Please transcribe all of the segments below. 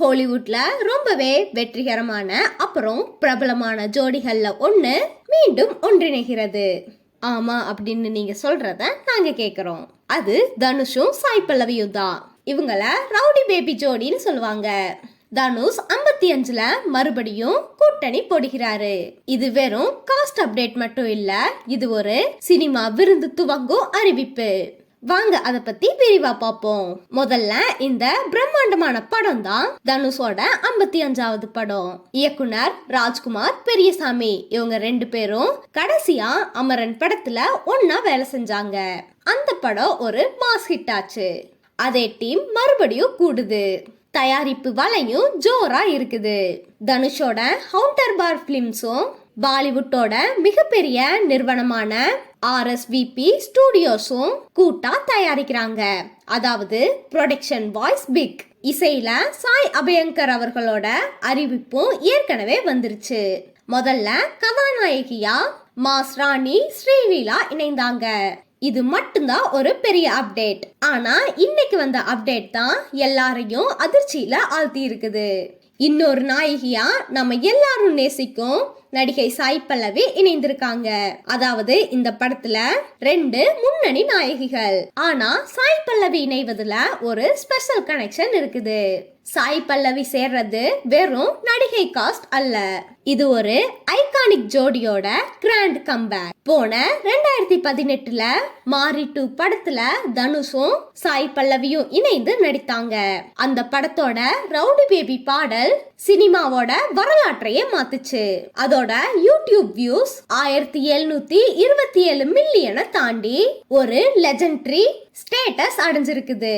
ஹாலிவுட்ல ரொம்பவே வெற்றிகரமான அப்புறம் பிரபலமான ஜோடிகள்ல ஒண்ணு மீண்டும் ஒன்றிணைகிறது. ஆமா அப்படின்னு நீங்க சொல்றத நாங்க கேக்குறோம். அது தனுஷும் சாய் பல்லவியும் தான். இவங்கள ரவுடி பேபி ஜோடின்னு சொல்லுவாங்க. தனுஷ் ஐம்பத்தி அஞ்சுல மறுபடியும் கூட்டணி போடுகிறாரு. இது வெறும் காஸ்ட் அப்டேட் மட்டும் இல்ல இது ஒரு சினிமா விருந்து துவங்கும் அறிவிப்பு. வாங்க அத பத்தி விரிவா பார்ப்போம். முதல்ல இந்த பிரம்மாண்டமான படம் தான் தனுஷோட ஐம்பத்தி அஞ்சாவது படம். இயக்குனர் ராஜ்குமார் பெரியசாமி. இவங்க ரெண்டு பேரும் கடைசியா அமரன் படத்துல ஒன்னா வேலை செஞ்சாங்க. அந்த படம் ஒரு மாஸ் ஹிட் ஆச்சு. அதே டீம் மறுபடியும் கூடுது. தயாரிப்பு வலையும் ஜோரா இருக்குது. தனுஷோட ஹவுண்டர் பார் பிலிம்ஸும் பாலிவுட்டோட மிகப்பெரிய நிறுவனமான ஆர்எஸ்விபி ஸ்டூடியோஸும் கூட்டா தயாரிக்கிறாங்க. அதாவது ப்ரொடக்ஷன் வாய்ஸ் பிக் இசையில சாய் அபயங்கர் அவர்களோட அறிவிப்பும் ஏற்கனவே வந்துருச்சு. முதல்ல கதாநாயகியா மாஸ் ராணி ஸ்ரீலீலா இணைந்தாங்க. இது மட்டும்தான் ஒரு பெரிய அப்டேட் ஆனா இன்னைக்கு வந்த அப்டேட் தான் எல்லாரையும் அதிர்ச்சியில ஆழ்த்தி இருக்குது இன்னொரு நாயகியா நம்ம எல்லாரும் நேசிக்கும் நடிகை சாய் பல்லவி இணைந்திருக்காங்க. அதாவது இந்த படத்துல ரெண்டு முன்னணி நாயகிகள். ஆனா சாய் பல்லவி இணைவதுல ஒரு ஸ்பெஷல் கனெக்ஷன் இருக்குது. சாய் பல்லவி சேர்றது வெறும் நடிகை காஸ்ட் அல்ல. இது ஒரு ஐகானிக் ஜோடியோட கிராண்ட் கம்பேக் போன ரெண்டாயிரத்தி பதினெட்டுல மாரி டூ படத்துல தனுஷும் சாய் பல்லவியும் இணைந்து நடித்தாங்க. அந்த படத்தோட ரவுடி பேபி பாடல் சினிமாவோட வரலாற்றையே மாத்துச்சு. அதோட யூடியூப் வியூஸ் ஆயிரத்தி எழுநூத்தி இருபத்தி ஏழு மில்லியனை தாண்டி ஒரு லெஜெண்டரி ஸ்டேட்டஸ் அடைஞ்சிருக்குது.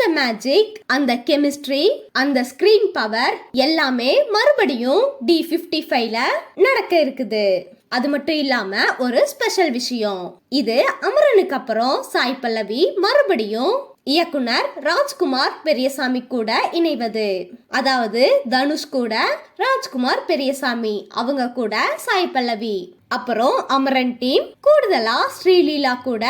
அந்த மேஜிக் அந்த கெமிஸ்ட்ரி அந்த ஸ்கிரீன் பவர் எல்லாமே மறுபடியும் டி ஃபிஃப்டி ஃபைவ்ல நடக்க இருக்குது. அது மட்டும் இல்லாம ஒரு ஸ்பெஷல் விஷயம். இது அமரனுக்கு அப்புறம் சாய் பல்லவி மறுபடியும் இயக்குனர் ராஜ்குமார் பெரியசாமி கூட இணைவது. அதாவது தனுஷ் கூட ராஜ்குமார் பெரியசாமி அவங்க கூட சாய் பல்லவி. அப்புறம் அமரன் டீம் கூடுதலா ஸ்ரீலீலா கூட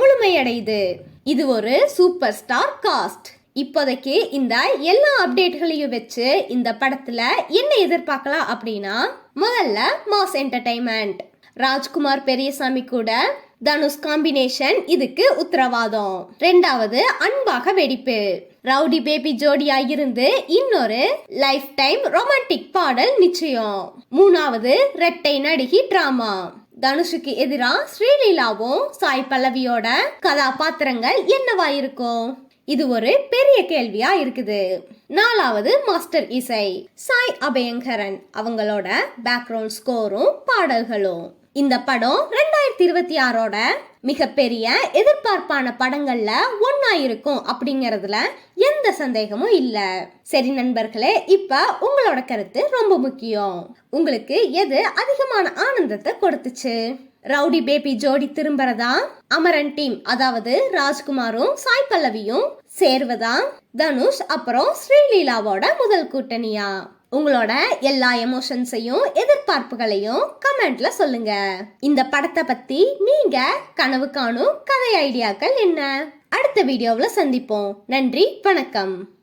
முழுமையடையுது. இது ஒரு சூப்பர் ஸ்டார் காஸ்ட் இப்போதைக்கு இந்த எல்லா அப்டேட்களையும் வச்சு இந்த படத்துல என்ன எதிர்பார்க்கலாம் அப்படின்னா முதல்ல மாஸ் என்டர்டைன்மெண்ட் ராஜ்குமார் பெரியசாமி கூட தனுஷ் காம்பினேஷன் இதுக்கு உத்தரவாதம். ரெண்டாவது அன்பாக வெடிப்பு. ரவுடி பேபி ஜோடியா இருந்து இன்னொரு லைஃப் டைம் ரொமான்டிக் பாடல் நிச்சயம். மூணாவது ரெட்டை நடிகை டிராமா தனுஷுக்கு எதிரா ஸ்ரீலீலாவும் சாய் பல்லவியோட கதாபாத்திரங்கள் என்னவா இருக்கும்? இது ஒரு பெரிய கேள்வியா இருக்குது. நாலாவது மாஸ்டர் இசை. சாய் அபயங்கரன் அவங்களோட பேக்ரவுண்ட் ஸ்கோரும் பாடல்களும். இந்த படம் ரெண்டு ரெண்டாயிரத்தி இருபத்தி ஆறோட மிகப்பெரிய எதிர்பார்ப்பான படங்கள்ல ஒன்னா இருக்கும் அப்படிங்கறதுல எந்த சந்தேகமும் இல்ல. சரி நண்பர்களே இப்ப உங்களோட கருத்து ரொம்ப முக்கியம். உங்களுக்கு எது அதிகமான ஆனந்தத்தை கொடுத்துச்சு? ரவுடி பேபி ஜோடி திரும்புறதா? அமரன் டீம் அதாவது ராஜ்குமாரும் சாய் பல்லவியும் சேர்வதா? தனுஷ் அப்புறம் ஸ்ரீலீலாவோட முதல் கூட்டணியா? உங்களோட எல்லா எமோஷன்ஸையும் எதிர்பார்ப்புகளையும் கமெண்ட்ல சொல்லுங்க. இந்த படத்தை பத்தி நீங்க கனவு காணும் கதை ஐடியாக்கள் என்ன? அடுத்த வீடியோவில் சந்திப்போம். நன்றி வணக்கம்.